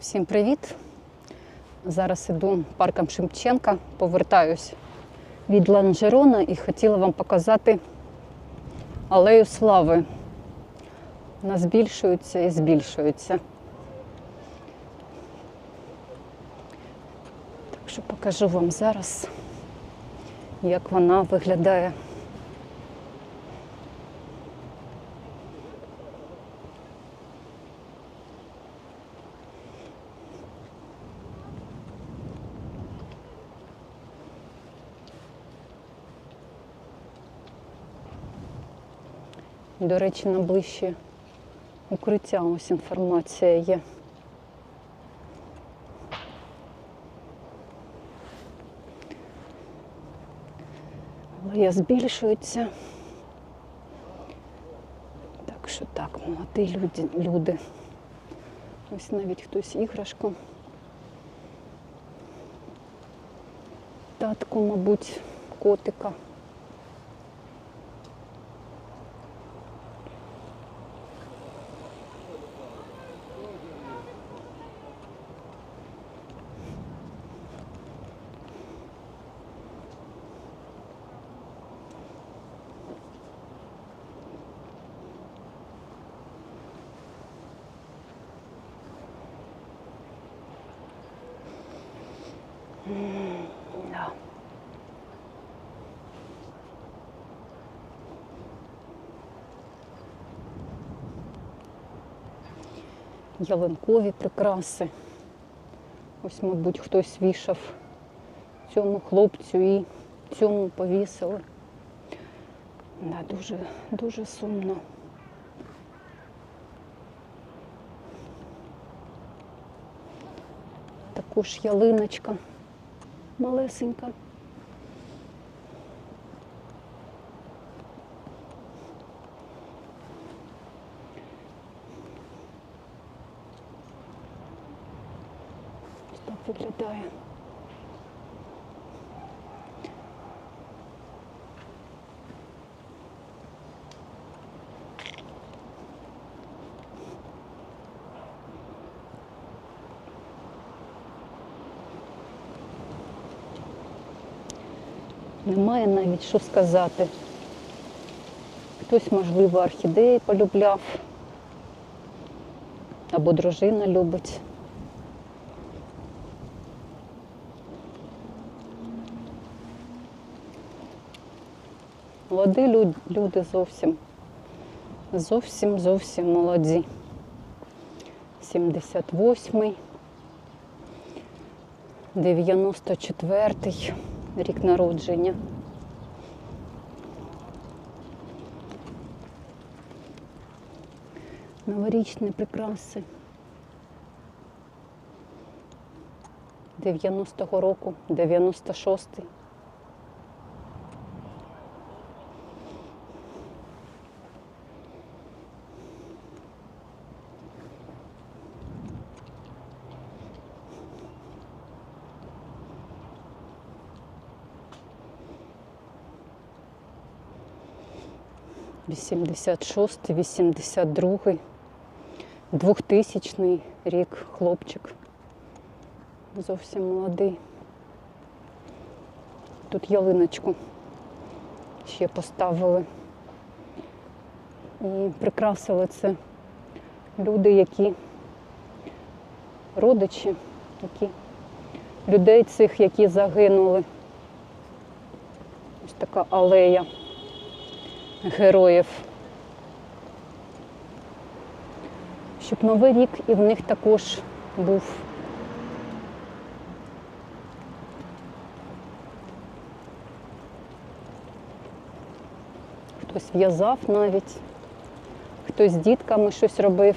Всім привіт! Зараз іду парком Шевченка, повертаюсь від Ланжерона і хотіла вам показати алею слави. Вона збільшується і збільшується. Так що покажу вам зараз, як вона виглядає. До речі, на ближче укриття ось інформація є. Алея збільшується. Так що так, молоді люди, люди. Ось навіть хтось іграшку. Татку, мабуть, котика. Ялинкові прикраси. Ось, мабуть, хтось вішав цьому хлопцю і цьому повісили. Да, дуже, дуже сумно. Також ялиночка малесенька. Ось так. Немає навіть що сказати. Хтось, можливо, орхідеї полюбляв, або дружина любить. Молоді люди зовсім, зовсім, зовсім молоді. 78-й, 94-й рік народження. Новорічні прикраси. 90-го року, 96-й. Вісімдесят шостий, вісімдесят другий, двохтисячний рік хлопчик. Зовсім молодий. Тут ялиночку ще поставили. І прикрасили це люди, які родичі, які людей цих, які загинули. Ось така алея героїв. Щоб новий рік і в них також був. Хтось в'язав навіть, хтось з дітками щось робив.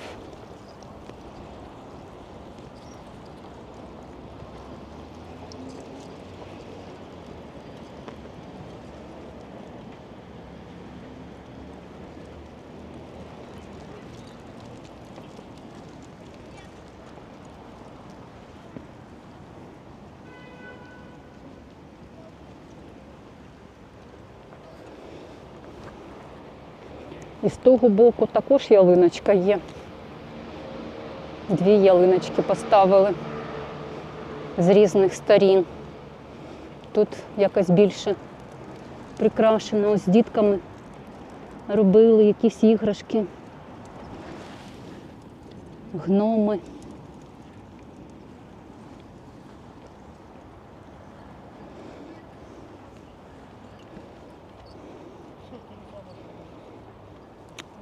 І з того боку також ялиночка є. Дві ялиночки поставили з різних сторін. Тут якось більше прикрашено. Ось з дітками робили якісь іграшки, гноми.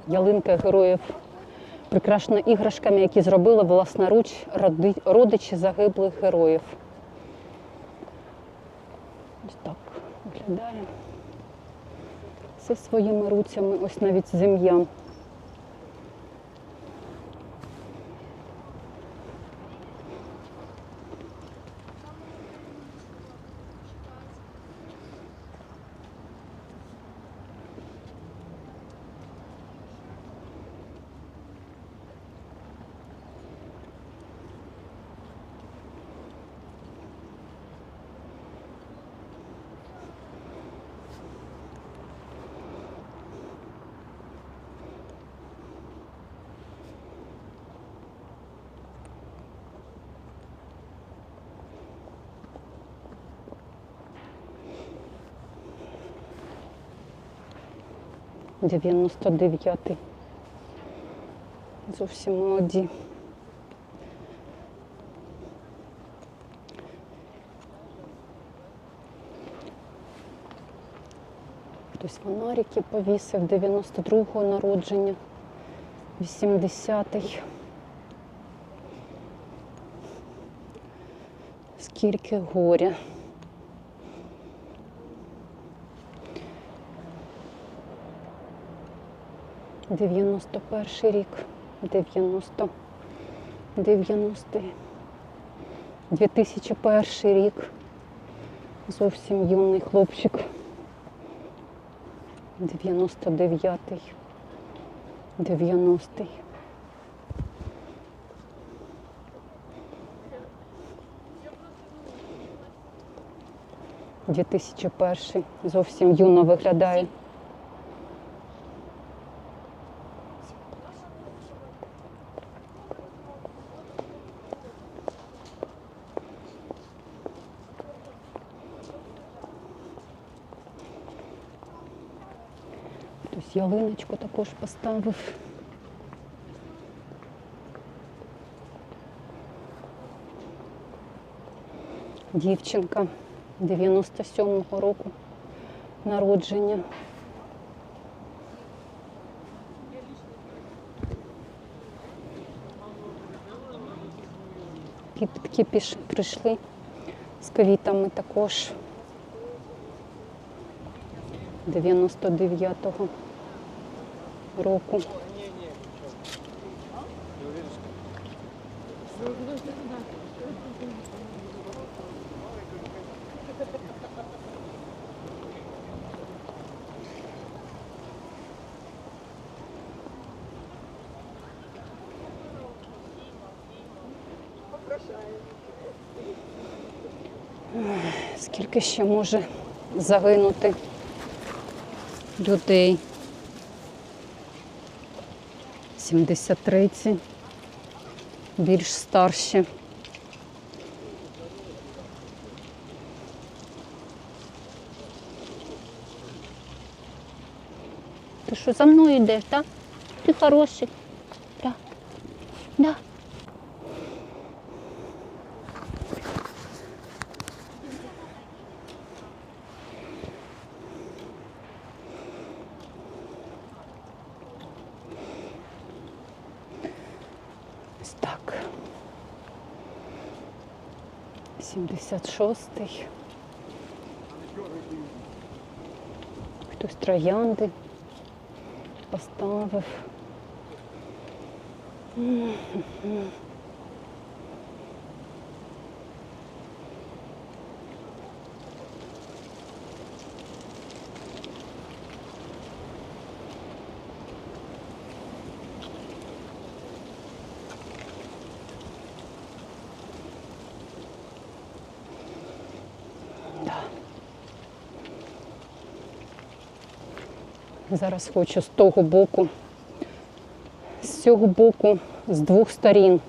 Ялинка героїв прикрашена іграшками, які зробили власноруч роди- родичі загиблих героїв. Ось так виглядає. Все своїми руцями, ось навіть зем'я. Дев'яносто дев'ятий. Зовсім молоді. Хтось фонарики повісив 92-го народження, 80-й. Скільки горя. Дев'яносто перший рік, дев'яносто, дев'яностий, 2001 рік. Зовсім юний хлопчик. 99-й, 90-й. Дві тисячі перший зовсім юно виглядає. Хтось також поставив. Дівчинка 97-го року народження. Підки піш- прийшли з квітами також 99-го року. Скільки ще може загинути людей? 73 більш старші. Ти що за мною йдеш, так? Ти хороший. Так. Да. Ось так. 76-й. Хтось троянди поставив. Зараз хочу з того боку, з цього боку, з двох сторін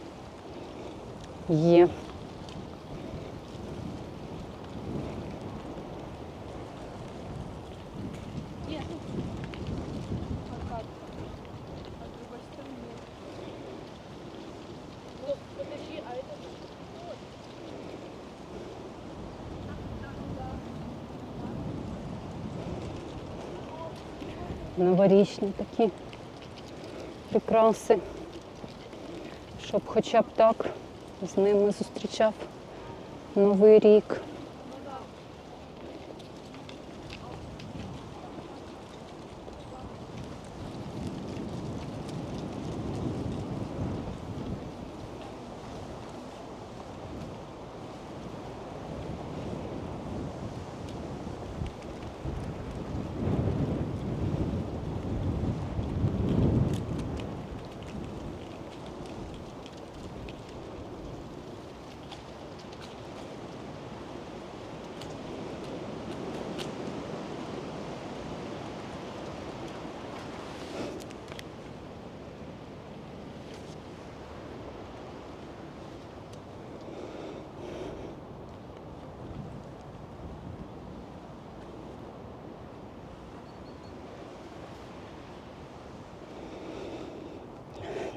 є. Новорічні такі прикраси, щоб хоча б так з ними зустрічав Новий рік.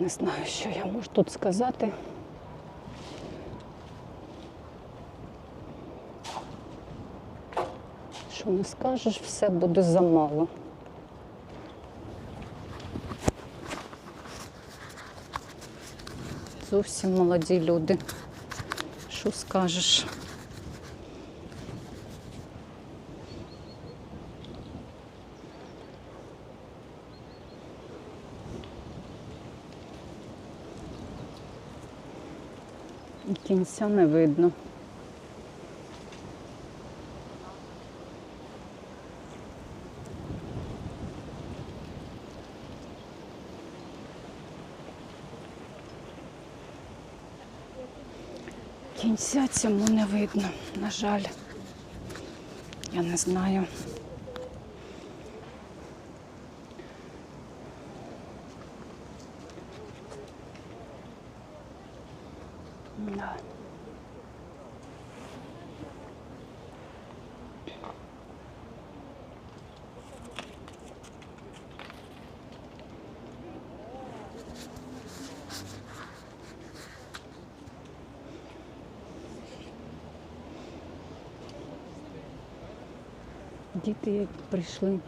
Не знаю, що я можу тут сказати. Що не скажеш, все буде замало. Зовсім молоді люди. Що скажеш? Кінця не видно. Кінця цьому не видно, на жаль. Я не знаю. Діти як прийшли,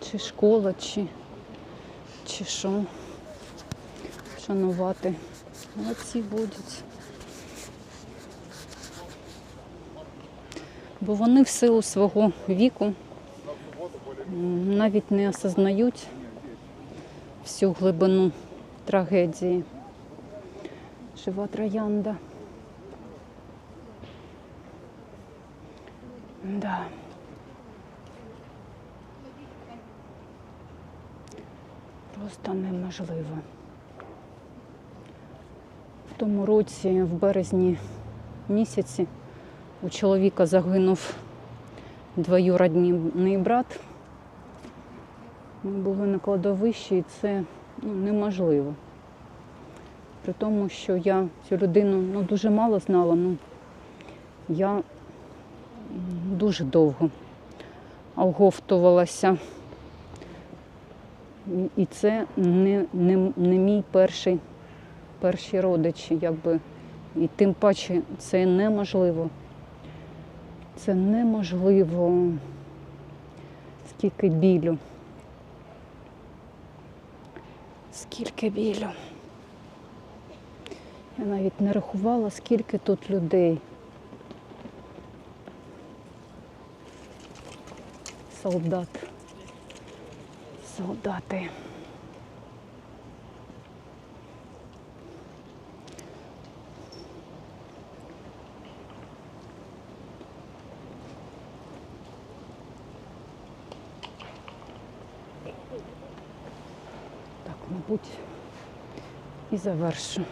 чи школа, чи, чи що, шанувати. Молодці будуть. Бо вони в силу свого віку навіть не осознають всю глибину трагедії. Жива троянда. Да. Просто неможливо. В тому році, в березні місяці, у чоловіка загинув двоюродний брат. Ми були на кладовищі, і це ну, неможливо. При тому, що я цю людину ну, дуже мало знала, ну я дуже довго оговтувалася. І- це не, не, не мій перший, перші родичі, якби. І тим паче це неможливо. Це неможливо. Скільки білю. Скільки білю. Я навіть не рахувала, скільки тут людей. Солдат. Солдати. Так, мабуть, і завершу.